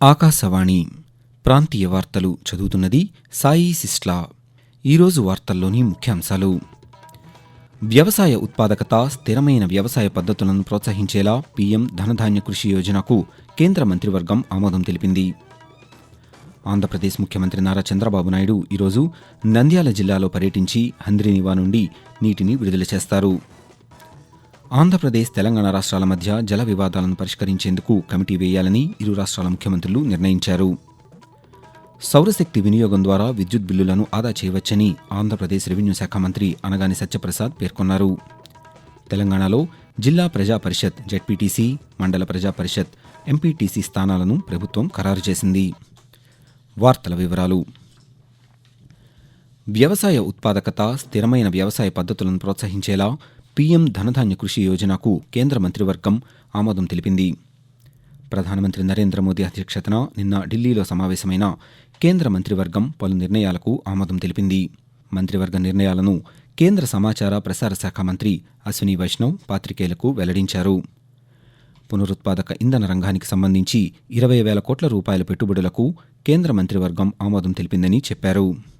ఆకాశవాణి ప్రాంతీయ వార్తలు చదువుతున్నది సాయి సిస్లా. ఈరోజు వార్తల్లోని ముఖ్యాంశాలు. వ్యవసాయ ఉత్పాదకత స్థిరమైన వ్యవసాయ పద్ధతులను ప్రోత్సహించేలా పీఎం ధనధాన్య కృషి యోజనకు కేంద్ర మంత్రివర్గం ఆమోదం తెలిపింది. ఆంధ్రప్రదేశ్ ముఖ్యమంత్రి నారా చంద్రబాబు నాయుడు ఈరోజు నంద్యాల జిల్లాలో పర్యటించి హంద్రినివా నుండి నీటిని విడుదల చేస్తారు. ఆంధ్రప్రదేశ్ తెలంగాణ రాష్ట్రాల మధ్య జల వివాదాలను పరిష్కరించేందుకు కమిటీ వేయాలని ఇరు రాష్ట్రాల ముఖ్యమంత్రులు నిర్ణయించారు. సౌరశక్తి వినియోగం ద్వారా విద్యుత్ బిల్లులను ఆదా చేయవచ్చని ఆంధ్రప్రదేశ్ రెవెన్యూ శాఖ మంత్రి అనగాని సత్యప్రసాద్ పేర్కొన్నారు. తెలంగాణలో జిల్లా ప్రజా పరిషత్ జెడ్పీటీసీ మండల ప్రజా పరిషత్ ఎంపీటీసీ స్థానాలను ప్రభుత్వం ఖరారు చేసింది. వార్తల వివరాలు. వ్యవసాయ ఉత్పాదకత స్థిరమైన వ్యవసాయ పద్ధతులను ప్రోత్సహించేలా పీఎం ధనధాన్య కృషి యోజనకు కేంద్ర మంత్రివర్గం ఆమోదం తెలిపింది. ప్రధానమంత్రి నరేంద్ర మోదీ అధ్యక్షతన నిన్న ఢిల్లీలో సమావేశమైన కేంద్ర మంత్రివర్గం పలు నిర్ణయాలకు ఆమోదం తెలిపింది. మంత్రివర్గ నిర్ణయాలను కేంద్ర సమాచార ప్రసార శాఖ మంత్రి అశ్విని వైష్ణవ్ పాత్రికేయులకు వెల్లడించారు. పునరుత్పాదక ఇంధన రంగానికి సంబంధించి ఇరవై వేల కోట్ల రూపాయల పెట్టుబడులకు కేంద్ర మంత్రివర్గం ఆమోదం తెలిపిందని చెప్పారు.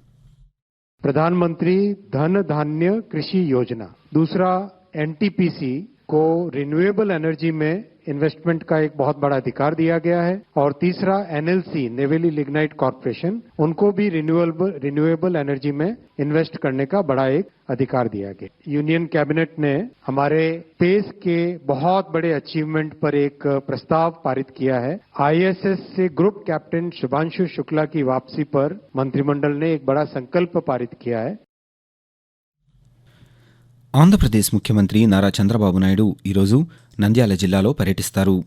प्रधानमंत्री धन धान्य कृषि योजना। दूसरा एनटीपीसी को रिन्यूएबल एनर्जी में इन्वेस्टमेंट का एक बहुत बड़ा अधिकार दिया गया है। और तीसरा, एनएलसी, नेवेली लिग्नाइट कॉरपोरेशन, उनको भी रिन्यूएबल रिन्यूएबल एनर्जी में इन्वेस्ट करने का बड़ा एक अधिकार दिया गया। यूनियन कैबिनेट ने हमारे स्पेस के बहुत बड़े अचीवमेंट पर एक प्रस्ताव पारित किया है। आईएसएस से ग्रुप कैप्टन शुभांशु शुक्ला की वापसी पर मंत्रिमंडल ने एक बड़ा संकल्प पारित किया है। ఆంధ్రప్రదేశ్ ముఖ్యమంత్రి నారా చంద్రబాబు నాయుడు ఈరోజు నంద్యాల జిల్లాలో పర్యటిస్తారు.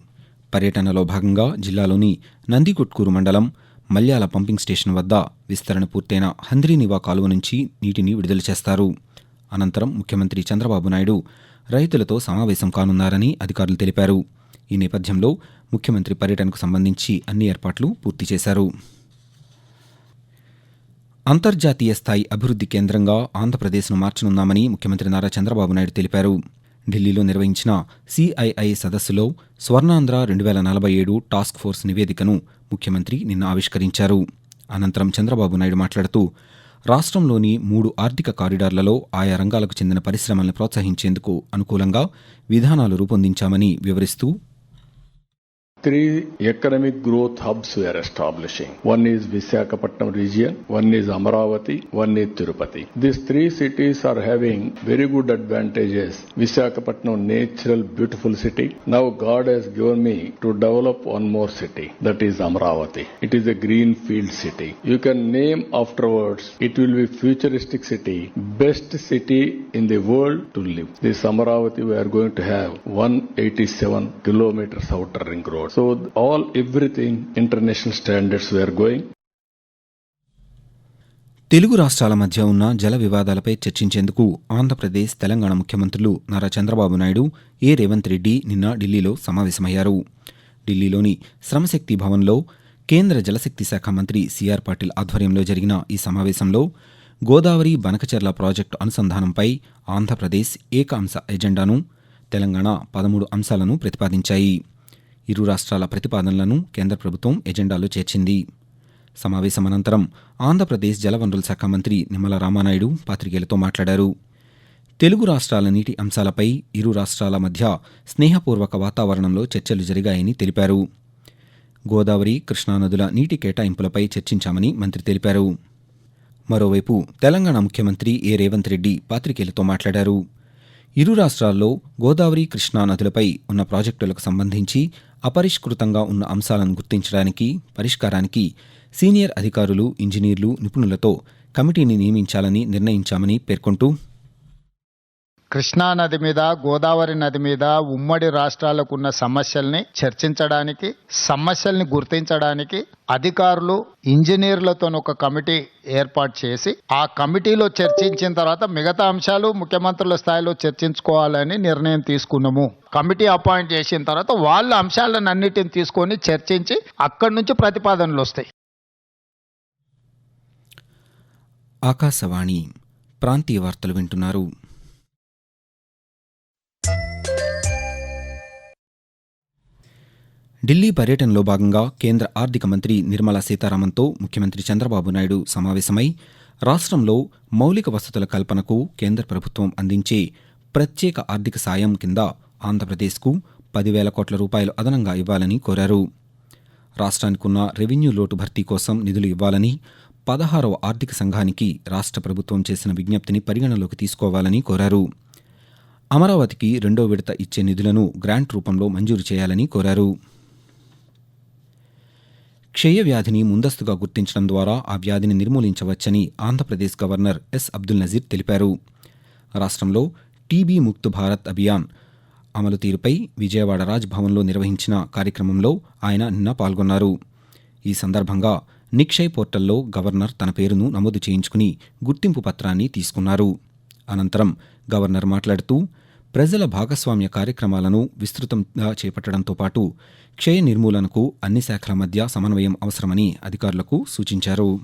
పర్యటనలో భాగంగా జిల్లాలోని నందికొట్కూరు మండలం మల్యాల పంపింగ్ స్టేషన్ వద్ద విస్తరణ పూర్తయిన హంద్రీనివా కాలువ నుంచి నీటిని విడుదల చేస్తారు. అనంతరం ముఖ్యమంత్రి చంద్రబాబు నాయుడు రైతులతో సమావేశం కానున్నారని అధికారులు తెలిపారు. ఈ నేపథ్యంలో ముఖ్యమంత్రి పర్యటనకు సంబంధించి అన్ని ఏర్పాట్లు పూర్తి చేశారు. అంతర్జాతీయ స్థాయి అభివృద్ధి కేంద్రంగా ఆంధ్రప్రదేశ్ను మార్చనున్నామని ముఖ్యమంత్రి నారా చంద్రబాబు నాయుడు తెలిపారు. ఢిల్లీలో నిర్వహించిన సిఐఐ సదస్సులో స్వర్ణాంధ్ర రెండు వేల నలభై ఏడు టాస్క్ ఫోర్స్ నివేదికను ముఖ్యమంత్రి నిన్న ఆవిష్కరించారు. అనంతరం చంద్రబాబు నాయుడు మాట్లాడుతూ రాష్ట్రంలోని మూడు ఆర్థిక కారిడార్లలో ఆయా రంగాలకు చెందిన పరిశ్రమలను ప్రోత్సహించేందుకు అనుకూలంగా విధానాలు రూపొందించామని వివరిస్తూ Three economic growth hubs we are establishing. One is Visakhapatnam region, one is Amaravati, one is Tirupati. These three cities are having very good advantages. Visakhapatnam, natural, beautiful city. Now God has given me to develop one more city, that is Amaravati. It is a green field city. You can name afterwards. It will be futuristic city, best city in the world to live. This Amaravati we are going to have 187 kilometers outer ring road. So all everything international standards we going Telugu రాష్ట్రాల మధ్య ఉన్న జల వివాదాలపై చర్చించేందుకు ఆంధ్రప్రదేశ్ తెలంగాణ ముఖ్యమంత్రులు నారా చంద్రబాబు నాయుడు ఏ రేవంత్ రెడ్డి నిన్న ఢిల్లీలో సమావేశమయ్యారు. ఢిల్లీలోని శ్రమశక్తి భవన్లో కేంద్ర జలశక్తి శాఖ మంత్రి సిఆర్ పాటిల్ ఆధ్వర్యంలో జరిగిన ఈ సమావేశంలో గోదావరి బనకచెర్ల ప్రాజెక్టు అనుసంధానంపై ఆంధ్రప్రదేశ్ ఏక అంశ ఎజెండాను తెలంగాణ పదమూడు అంశాలను ప్రతిపాదించాయి. ఇరు రాష్ట్రాల ప్రతిపాదనలను కేంద్ర ప్రభుత్వం ఎజెండాలో చేర్చింది. సమావేశం అనంతరం ఆంధ్రప్రదేశ్ జలవనరుల శాఖ మంత్రి నిమ్మల రామానాయుడు పాత్రికేయులతో మాట్లాడారు. తెలుగు రాష్ట్రాల నీటి అంశాలపై ఇరు రాష్ట్రాల మధ్య స్నేహపూర్వక వాతావరణంలో చర్చలు జరిగాయని తెలిపారు. గోదావరి కృష్ణానదుల నీటి కేటాయింపులపై చర్చించామని మంత్రి తెలిపారు. మరోవైపు తెలంగాణ ముఖ్యమంత్రి ఏ. రేవంత్ రెడ్డి పాత్రికేయులతో మాట్లాడారు. ఇరు రాష్ట్రాల్లో గోదావరి కృష్ణా నదులపై ఉన్న ప్రాజెక్టులకు సంబంధించి అపరిష్కృతంగా ఉన్న అంశాలను గుర్తించడానికి పరిష్కారానికి సీనియర్ అధికారులు ఇంజనీర్లు నిపుణులతో కమిటీని నియమించాలని నిర్ణయించామని పేర్కొంటూ కృష్ణా నది మీద గోదావరి నది మీద ఉమ్మడి రాష్ట్రాలకు ఉన్న సమస్యల్ని చర్చించడానికి సమస్యల్ని గుర్తించడానికి అధికారులు ఇంజనీర్లతో ఒక కమిటీ ఏర్పాటు చేసి ఆ కమిటీలో చర్చించిన తర్వాత మిగతా అంశాలు ముఖ్యమంత్రుల స్థాయిలో చర్చించుకోవాలని నిర్ణయం తీసుకున్నాము. కమిటీ అపాయింట్ చేసిన తర్వాత వాళ్ళ అంశాలను అన్నిటిని తీసుకొని చర్చించి అక్కడి నుంచి ప్రతిపాదనలు వస్తాయి. ఆకాశవాణి ప్రాంతీయ వార్తలు వింటున్నారు. ఢిల్లీ పర్యటనలో భాగంగా కేంద్ర ఆర్థిక మంత్రి నిర్మలా సీతారామన్తో ముఖ్యమంత్రి చంద్రబాబు నాయుడు సమావేశమై రాష్ట్రంలో మౌలిక వసతుల కల్పనకు కేంద్ర ప్రభుత్వం అందించే ప్రత్యేక ఆర్థిక సాయం కింద ఆంధ్రప్రదేశ్కు పదివేల కోట్ల రూపాయలు అదనంగా ఇవ్వాలని కోరారు. రాష్ట్రానికున్న రెవెన్యూ లోటు భర్తీ కోసం నిధులు ఇవ్వాలని పదహారవ ఆర్థిక సంఘానికి రాష్ట్ర ప్రభుత్వం చేసిన విజ్ఞప్తిని పరిగణలోకి తీసుకోవాలని కోరారు. అమరావతికి రెండో విడత ఇచ్చే నిధులను గ్రాంట్ రూపంలో మంజూరు చేయాలని కోరారు. క్షయవ్యాధిని ముందస్తుగా గుర్తించడం ద్వారా ఆ వ్యాధిని నిర్మూలించవచ్చని ఆంధ్రప్రదేశ్ గవర్నర్ ఎస్. అబ్దుల్ నజీర్ తెలిపారు. రాష్ట్రంలో టీబీ ముక్త్ భారత్ అభియాన్ అమలు తీరుపై విజయవాడ రాజ్ భవన్లో నిర్వహించిన కార్యక్రమంలో ఆయన నిన్న పాల్గొన్నారు. ఈ సందర్భంగా నిక్షయ్ పోర్టల్లో గవర్నర్ తన పేరును నమోదు చేయించుకుని గుర్తింపు పత్రాన్ని తీసుకున్నారు. అనంతరం గవర్నర్ మాట్లాడుతూ ప్రజల భాగస్వామ్య కార్యక్రమాలను విస్తృతంగా చేపట్టడంతో పాటు క్షయ నిర్మూలనకు అన్ని శాఖల మధ్య సమన్వయం అవసరమని అధికారులకు సూచించారు.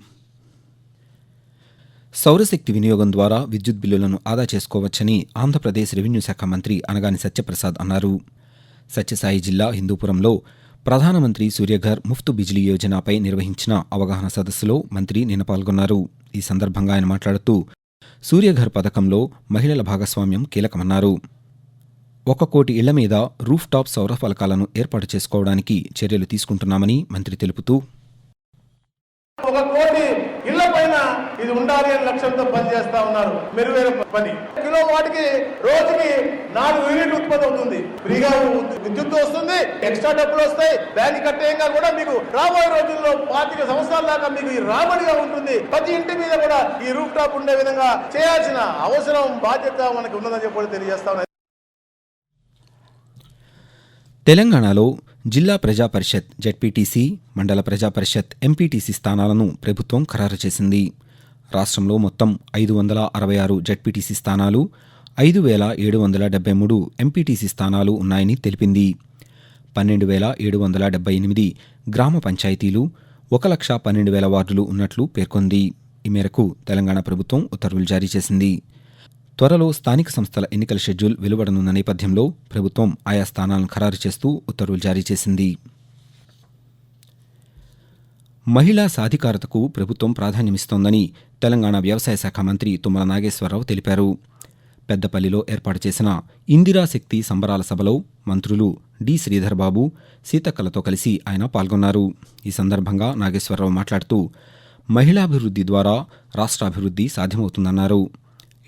సౌరశక్తి వినియోగం ద్వారా విద్యుత్ బిల్లులను ఆదా చేసుకోవచ్చని ఆంధ్రప్రదేశ్ రెవెన్యూ శాఖ మంత్రి అనగాని సత్యప్రసాద్ అన్నారు. సత్యసాయి జిల్లా హిందూపురంలో ప్రధానమంత్రి సూర్యఘర్ ముఫ్తు బిజిలీ యోజనపై నిర్వహించిన అవగాహన సదస్సులో మంత్రి నిన్న పాల్గొన్నారు. ఈ సందర్భంగా ఆయన మాట్లాడుతూ సూర్యఘర్ పథకంలో మహిళల భాగస్వామ్యం కీలకమన్నారు. ఒక కోటి ఇళ్ళ మీద రూఫ్ టాప్ సౌర ఫలకాలను ఏర్పాటు చేసుకోవడానికి చర్యలు తీసుకుంటున్నామని మంత్రి తెలుపుతూ ఒక కోటి ఇళ్ళ పైన ఇది ఉండాలి అనే లక్ష్యంతో పనిచేస్తా ఉన్నారు మెరుగైన పని. కిలో వాటికి రోజుకి నాలుగు యూనిట్లు ఉత్పత్తి అవుతుంది. ఫ్రీగా విద్యుత్ వస్తుంది ఎక్స్ట్రా డబ్బులు వస్తాయి దాన్ని కట్టేయంగా కూడా మీకు రాబోయే రోజుల్లో పాతిక సంవత్సరాల దాకా మీకు ఈ రాబడిగా ఉంటుంది. ప్రతి ఇంటి మీద కూడా ఈ రూఫ్ టాప్ ఉండే విధంగా చేయాల్సిన అవసరం బాధ్యత మనకి ఉన్నదని చెప్పి తెలియజేస్తా తెలంగాణలో జిల్లా ప్రజా పరిషత్ జెడ్పీటీసీ మండల ప్రజా పరిషత్ ఎంపీటీసీ స్థానాలను ప్రభుత్వం ఖరారు చేసింది. రాష్ట్రంలో మొత్తం ఐదు వందల అరవై ఆరు జెడ్పీటీసీ స్థానాలు ఐదు వేల ఏడు వందల డెబ్బై మూడు ఎంపీటీసీ స్థానాలు ఉన్నాయని తెలిపింది. పన్నెండు వేల ఏడు వందల డెబ్బై ఎనిమిది గ్రామ పంచాయతీలు ఒక లక్ష పన్నెండు వేల వార్డులు ఉన్నట్లు పేర్కొంది. ఈ మేరకు తెలంగాణ ప్రభుత్వం ఉత్తర్వులు జారీ చేసింది. త్వరలో స్థానిక సంస్థల ఎన్నికల షెడ్యూల్ వెలువడనున్న నేపథ్యంలో ప్రభుత్వం ఆయా స్థానాలను ఖరారు చేస్తూ ఉత్తర్వులు జారీ చేసింది. మహిళా సాధికారతకు ప్రభుత్వం ప్రాధాన్యమిస్తోందని తెలంగాణ వ్యవసాయ శాఖ మంత్రి తుమ్మల నాగేశ్వరరావు తెలిపారు. పెద్దపల్లిలో ఏర్పాటు చేసిన ఇందిరా శక్తి సంబరాల సభలో మంత్రులు డి శ్రీధర్బాబు సీతక్కలతో కలిసి ఆయన పాల్గొన్నారు. ఈ సందర్భంగా నాగేశ్వరరావు మాట్లాడుతూ మహిళాభివృద్ధి ద్వారా రాష్ట్రాభివృద్ధి సాధ్యమవుతుందన్నారు.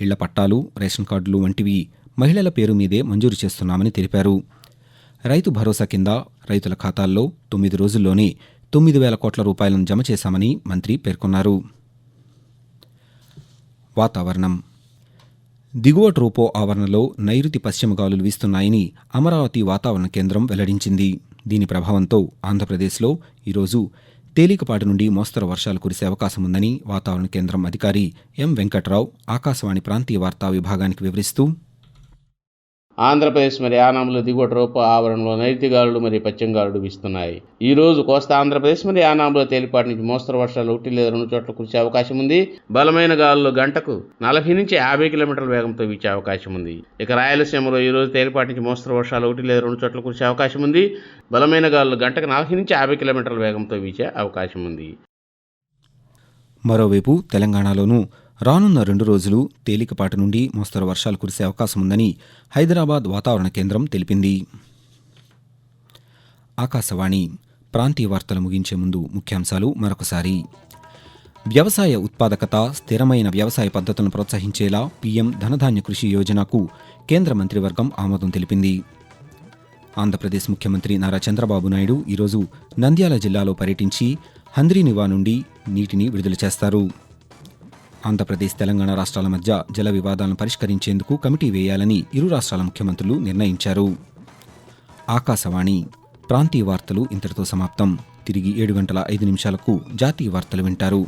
ఇళ్ళ పట్టాలు రేషన్ కార్డులు వంటివి మహిళల పేరు మీదే మంజూరు చేస్తున్నామని తెలిపారు. రైతు భరోసా కింద రైతుల ఖాతాల్లో తొమ్మిది రోజుల్లోనే తొమ్మిది వేల కోట్ల రూపాయలను జమ చేశామని మంత్రి పేర్కొన్నారు. వాతావరణం. దిగువ ట్రోపో ఆవరణలో నైరుతి పశ్చిమ గాలులు వీస్తున్నాయని అమరావతి వాతావరణ కేంద్రం వెల్లడించింది. దీని ప్రభావంతో ఆంధ్రప్రదేశ్లో ఈరోజు తేలికపాటి నుండి మోస్తరు వర్షాలు కురిసే అవకాశం ఉందని వాతావరణ కేంద్రం అధికారి ఎం వెంకట్రావు ఆకాశవాణి ప్రాంతీయ వార్తా విభాగానికి వివరిస్తూ ఆంధ్రప్రదేశ్ మరి యానాములు దిగువ రూప ఆవరణలో నైరుతిగాలులు మరియు పశ్చిమగాలులు వీస్తున్నాయి. ఈ రోజు కోస్తా ఆంధ్రప్రదేశ్ మరి యానాంలో తేలిపాటి నుంచి మోస్తరు వర్షాలు ఒకటి లేదా రెండు చోట్ల కురిసే అవకాశం ఉంది. బలమైన గాలులు గంటకు నలభై నుంచి యాభై కిలోమీటర్ల వేగంతో వీచే అవకాశం ఉంది. ఇక రాయలసీమలో ఈ రోజు తేలిపాటి నుంచి మోస్తరు వర్షాలు ఒకటి లేదా రెండు చోట్ల కురిసే అవకాశం ఉంది. బలమైన గాలులు గంటకు నలభై నుంచి యాభై కిలోమీటర్ల వేగంతో వీచే అవకాశం ఉంది. మరోవైపు తెలంగాణలోనూ రానున్న రెండు రోజులు తేలికపాటి నుండి మోస్తరు వర్షాలు కురిసే అవకాశం ఉందని హైదరాబాద్ వాతావరణ కేంద్రం తెలిపింది. ఆకాశవాణి ప్రాంతీయ వార్తలు ముగించే ముందు ముఖ్యాంశాలు మరొకసారి. వ్యవసాయ ఉత్పాదకత స్థిరమైన వ్యవసాయ పద్ధతులను ప్రోత్సహించేలా పీఎం ధనధాన్య కృషి యోజనకు కేంద్ర మంత్రివర్గం ఆమోదం తెలిపింది. ఆంధ్రప్రదేశ్ ముఖ్యమంత్రి నారా చంద్రబాబు నాయుడు ఈరోజు నంద్యాల జిల్లాలో పర్యటించి హంద్రీనివా నుండి నీటిని విడుదల చేస్తారు. ఆంధ్రప్రదేశ్ తెలంగాణ రాష్ట్రాల మధ్య జల వివాదాలను పరిష్కరించేందుకు కమిటీ వేయాలని ఇరు రాష్ట్రాల ముఖ్యమంత్రులు నిర్ణయించారు. ఆకాశవాణి ప్రాంతీయ వార్తలు ఇంతటితో సమాప్తం. తిరిగి ఏడు గంటల ఐదు నిమిషాలకు జాతీయ వార్తలు వింటారు.